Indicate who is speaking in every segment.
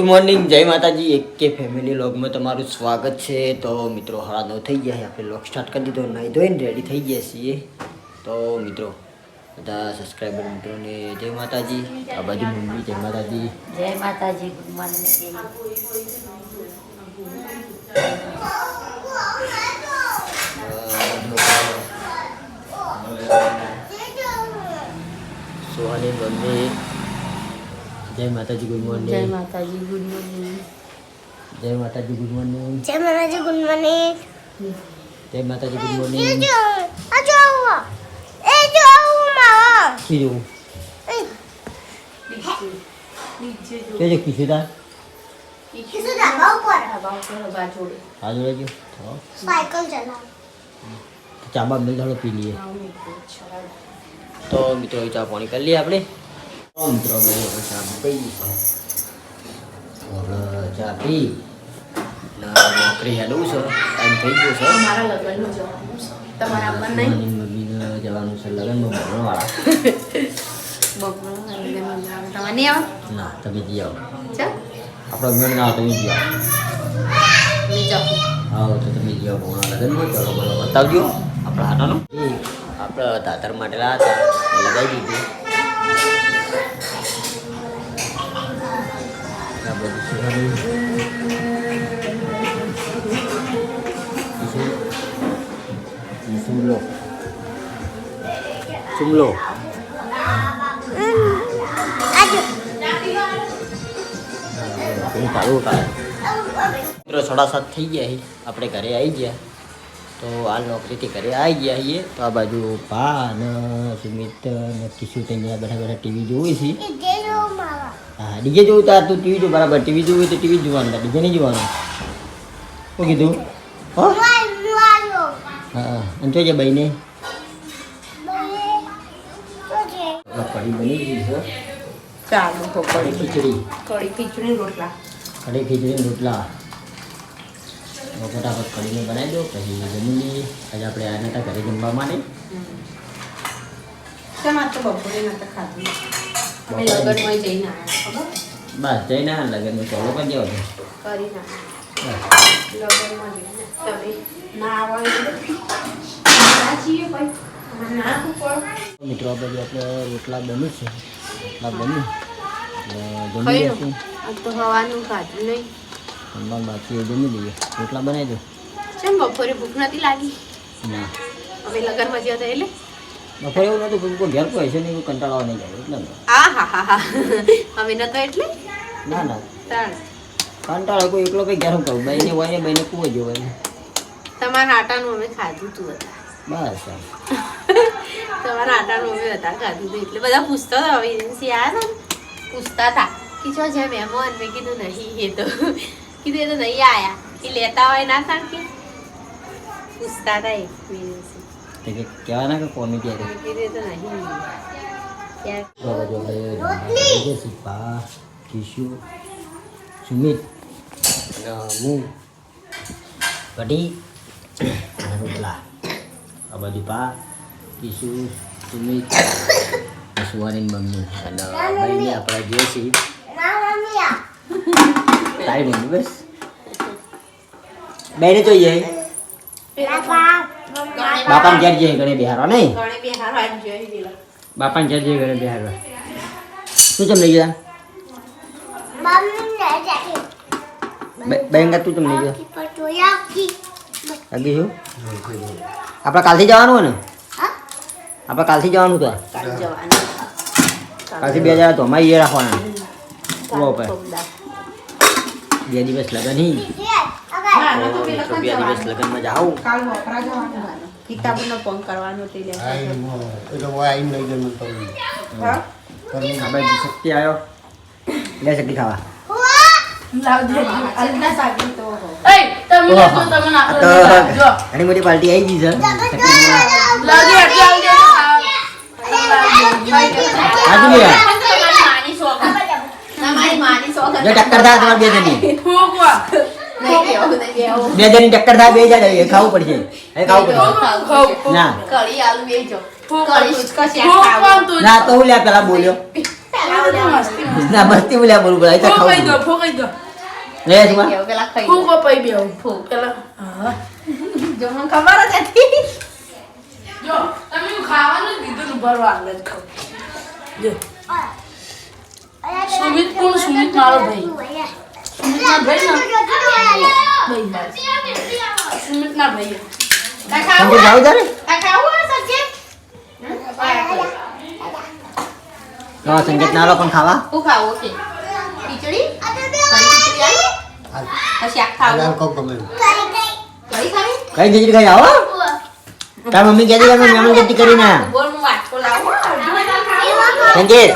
Speaker 1: Good morning જય માતાજી. એક કે ફેમિલી લોગમાં તમારું સ્વાગત છે. તો મિત્રો હળા થઈ ગયા આપણે લોગ સ્ટાર્ટ કરી દીધો. નાહી ધોઈને રેડી થઈ ગયા છીએ. તો મિત્રો બધા સબસ્ક્રાઈબર મિત્રોને જય માતાજી. આ બાજુ મમ્મી જય માતાજી.
Speaker 2: જય માતાજી. ગુડ મોર્નિંગ
Speaker 1: સોહાની મમ્મી જય માતાજી ગુડ
Speaker 2: જય
Speaker 1: મોર્નિંગ
Speaker 2: માતાજી ગુડ મોર્નિંગ
Speaker 1: જય માતાજી ગુડ મોર્નિંગ
Speaker 3: જય માતાજી ગુડ મોર્નિંગ
Speaker 1: જય માતાજી ગુડ મોર્નિંગ
Speaker 3: આ જો આવો. એ જો આવો માં
Speaker 1: કીધું કેજો કીધું તાર
Speaker 3: કિસુ ડાબા ઉપર.
Speaker 1: આ જોડે. જો તો
Speaker 3: સાયકલ ચલાવ.
Speaker 1: ચાબા મિલ થોડો પી લઈએ. તો મિત્રો ચા પાણી કરી લઈએ આપણે. દઈશું હવે ચા પી ને નોકરી હેડવું છે ટાઈમ થઈ ગયો છે
Speaker 2: મારા લગ્નનું જવાનું છે તમારા મન નહીં
Speaker 1: મમ્મીને જવાનું છે લગ્નમાં ભણવાવાળા
Speaker 2: બપોર લગ્નમાં નહીં આવે
Speaker 1: ના તમે જઈ આવો આપણો મેળ ના તમે જઈ આવો
Speaker 2: નહીં
Speaker 1: તો તમે જઈ આવો લગ્નમાં ચલો બોલો બતાવજો આપણા હાટાનું આપણે દાતર માટે હતા લગાવી દીધું ચાલુ કાઢ મિત્રો સાડા સાત થઈ ગયા આપણે ઘરે આવી ગયા. તો હાલ નોકરીથી ઘરે આવી ગયા છીએ. તો આ બાજુ ભા અને સુમિત ને કિશુ ત્યાં બેઠા બેઠા ટીવી જોવી છે. હા ડીજે જોવું તો તું ટીવી જો બરાબર. ટીવી જોવું હોય તો ટીવી જોવાનું ડીજે નહીં જોવાનું. શું કીધું? હો? હા હા અને જોજે ભાઈને કઢી બની ગઈ છે.
Speaker 2: ચાલો
Speaker 1: કઢી. ખીચડી.
Speaker 2: કઢી ખીચડી રોટલા.
Speaker 1: કઢી ખીચડી રોટલા. તો ફટાફટ કઢીને બનાવી દો પછી જમી લઈએ. આજે આપણે આ નતા ઘરે જમવા માટે. બસ જઈને આ લગ્નમાં. ચાલો કરી દેવા મિત્રો આ આપણે રોટલા બન્યું છે. રોટલા બન્યું. જમી લઈશું.
Speaker 2: તો હવાનું ખાધું નહીં.
Speaker 1: જમવા બાકી એ જમી લઈએ રોટલા બનાવી દો.
Speaker 2: ચમ બપોરે ભૂખ નથી લાગી?
Speaker 1: ના.
Speaker 2: અમે લગનમાં જ્યાં એટલે?
Speaker 1: બપોરે એવું નતું ભૂખ કોઈ ઘેર કોઈ હશે નહીં કંટાળવા નહીં જાય એટલે
Speaker 2: હા હા હા હા. હવે નતો એટલે?
Speaker 1: ના ના.
Speaker 2: તાણ.
Speaker 1: કંટાળો કોઈ એકલો કઈ ઘેર હું કરું? બાઈને હોય ને બાઈને કુવો જો હોય
Speaker 2: તમારા આટાનું અમે ખાધું તું હતા.
Speaker 1: બસ.
Speaker 2: તમારા આટાનું અમે હતા ખાધું હતું એટલે બધા પૂછતા હતા હવે એજન્સી આવ્યા હતા પૂછતા હતા. કે જો છે મહેમાન મેં કીધું નહીં એ તો કીધું એ તો નહીં આયા એ લેતા હોય ના થાય કે પૂછતા હતા એ એજન્સી
Speaker 1: તે કે કહેવાના કે કોની ક્યારે
Speaker 2: મેં કીધું એ તો નહીં ત્યાં
Speaker 1: તો બાજુ આપણે જમવા જઈએ છીએ. બા કિશુ સુમિત અને હું કઢી અને રોટલા આ બાજુ બા કિશુ સુમિત અને સુવાની મમ્મી અને ભાઈને આપણે જઈએ છીએ
Speaker 3: ના મમ્મી આ
Speaker 1: તારી મમ્મી બસ બેને જઈએ
Speaker 3: બાપા
Speaker 1: ઘેર જઈએ ઘરે બિહારવા નહીં બાપા ઘેર જઈએ ઘરે બિહારવા શું ચમ લઈ ગયા બેંગા તું ચમ લઈ ગયા લાગી આપણે કાલથી જવાનું હોય ને આપણે કાલથી જવાનું તો કાલથી બે હજાર અમારી એ રાખવાના. બે દિવસ લગન હી. બે દિવસ લગનમાં જાઉં
Speaker 2: કાલ વપરા જવાનું કિતાબનો ફોન કરવાનો તે લે. હા?
Speaker 1: આપણે શક્તિ આવ્યો લે શક્તિ ખાવા. ઘણી મોટી પાર્ટી આવી ગઈ છે. ટક્કર થાય તમારે બે બે જણ ટક્કર થાય બે જાય એ ખાવું પડશે. એ ખાવું પડશે. ના.
Speaker 2: કળી આલુ શેક ખાવું
Speaker 1: ના તો હું લ્યા પેલા બોલ્યો. ના મસ્તી બોલ્યા બોલું બોલા તો
Speaker 4: દો ફોકાઈ દો.
Speaker 1: લે સુમા
Speaker 2: પેલા ખાઈ
Speaker 4: ફૂકો પઈ બેવ ફૂ પેલા
Speaker 2: જો મને ખબર જ હતી
Speaker 4: જો તમે ખાવાનું જ ભરવા આગળ ખાવ જો સુમિત કોણ સુમિત મારો ભાઈ? ના ભાઈ ને ના
Speaker 2: તા ખાવું
Speaker 1: જાવ
Speaker 2: તા ખાવું હે સબ્જી
Speaker 1: હા સંકેત નાલો પણ ખાવા
Speaker 2: હું ખાવું છે ખીચડી આવી પછી શાક ખાવું કઢી ખાવી
Speaker 1: કઈ ખીચડી ખાઈ આવો તાર મમ્મી કહેતી કે અમે મહેમાન ગતિ
Speaker 2: વાટકો લાવું
Speaker 1: સંકેત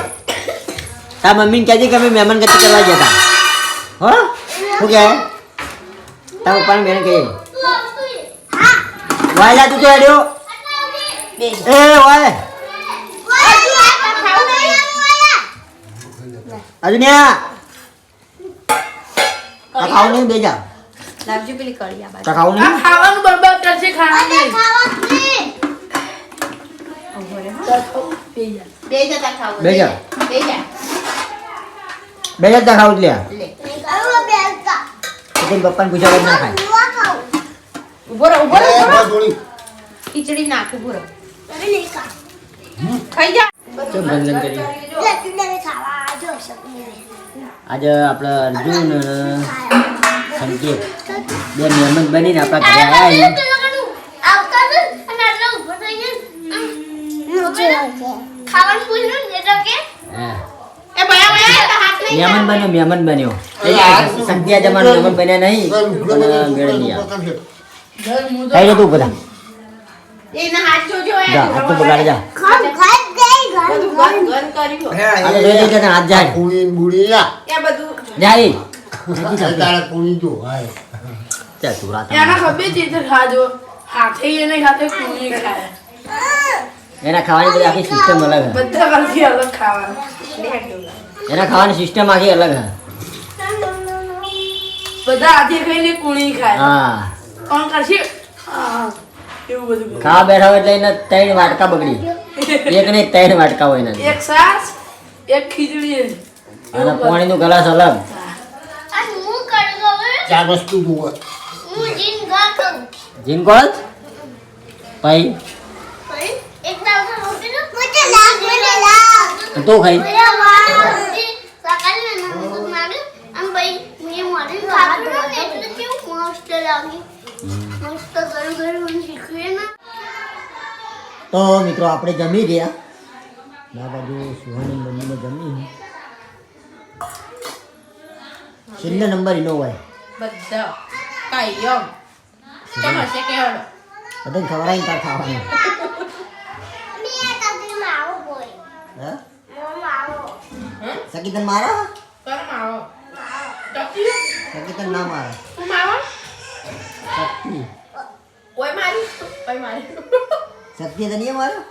Speaker 1: તાર મમ્મીને કહેતી કે અમે મહેમાન ગતિ કરવા હતા હો શું કહે તાર પપ્પાને બેન કહે વાય જા તું તો હેડ્યો
Speaker 2: બે
Speaker 1: એ વાય અજન્યા આ ખાવું નહીં બે જા
Speaker 2: લાવજો પેલી કઢી આ
Speaker 1: ખાવું નહીં
Speaker 4: ખાવાનું બરબાદ કરશે ખાવાનું નહીં.
Speaker 2: બે
Speaker 1: જા.
Speaker 2: બે જા
Speaker 1: બે જા ખાવું લે કોઈ પપ્પાને પૂછ્યા ના ખાય.
Speaker 2: ઊભો રહો ઊભો રહો. ખીચડી નાખ ઊભો રહો. ખાઈ જા.
Speaker 1: કરી? આજે આપણે અર્જુન સંકેત. બે મહેમાન બનીને આપણા ઘરે આવ્યા
Speaker 3: ખાવાનું. પૂછ્યું ને એટલે કે
Speaker 1: હા
Speaker 2: એ ભયા ભયા તો હાથ નહીં
Speaker 1: મહેમાન બન્યો મહેમાન બન્યો. સંધ્યા જમાનો મહેમાન બન્યા નહીં પણ
Speaker 4: ઘર
Speaker 1: કઈ જતા
Speaker 2: બધું.
Speaker 4: એના
Speaker 1: ખાવાની બધી આખી સિસ્ટમ અલગ
Speaker 4: બધા અલગ ખાવાનું.
Speaker 1: એના ખાવાની સિસ્ટમ આખી અલગ હે.
Speaker 4: બધા હાથે ખાઈને કુણી ખાય.
Speaker 1: હા.
Speaker 4: કોણ કરશે? એવું બધું
Speaker 1: ખાવા બેઠા હોય એટલે એને ત્રણ વાટકા બગડી. એક ને ત્રણ વાટકા હોય એના
Speaker 4: એક સાસ એક ખીચડી
Speaker 1: અને પાણીનું ગ્લાસ અલગ.
Speaker 5: ચાર વસ્તુ જુઓ
Speaker 3: મને લાગ
Speaker 1: તું ખાઈ?
Speaker 3: મેરા વાળ રોટી સકાલે મને દૂધ માંગ્યું અને ભાઈ મેં મારી ખાધું ને એટલે કેવું મસ્ત લાગી. મસ્ત ગરમ ગરમ શીખવે ને.
Speaker 1: તો મિત્રો આપણે જમી ગયા. આ બાજુ સુહાની મમ્મીને જમી. છેલ્લો નંબર એનો હોય?
Speaker 2: બધા. કાયમ કેમ હશે કે હળો
Speaker 1: બધાને ખવડાવીને તાર ખાવાનું. હા? સકીતન મારા?
Speaker 2: કરમ આવો.
Speaker 1: સકીતન ના મારા.
Speaker 2: હું માવો
Speaker 1: શક્તિ
Speaker 2: ઓય મારી? ઓય મારી.
Speaker 1: શક્તિ તો નહીં મારા.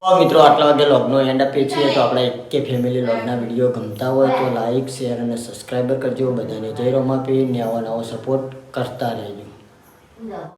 Speaker 1: તો મિત્રો આટલા વાગે લોગનો એન્ડ આપીએ છીએ. તો આપણે કે ફેમિલી લોગના વીડિયો ગમતા હોય તો લાઈક શેર અને સબસ્ક્રાઈબર કરજો. બધાને જય રોમાપી. ને આવો નવો સપોર્ટ કરતા રહેજો.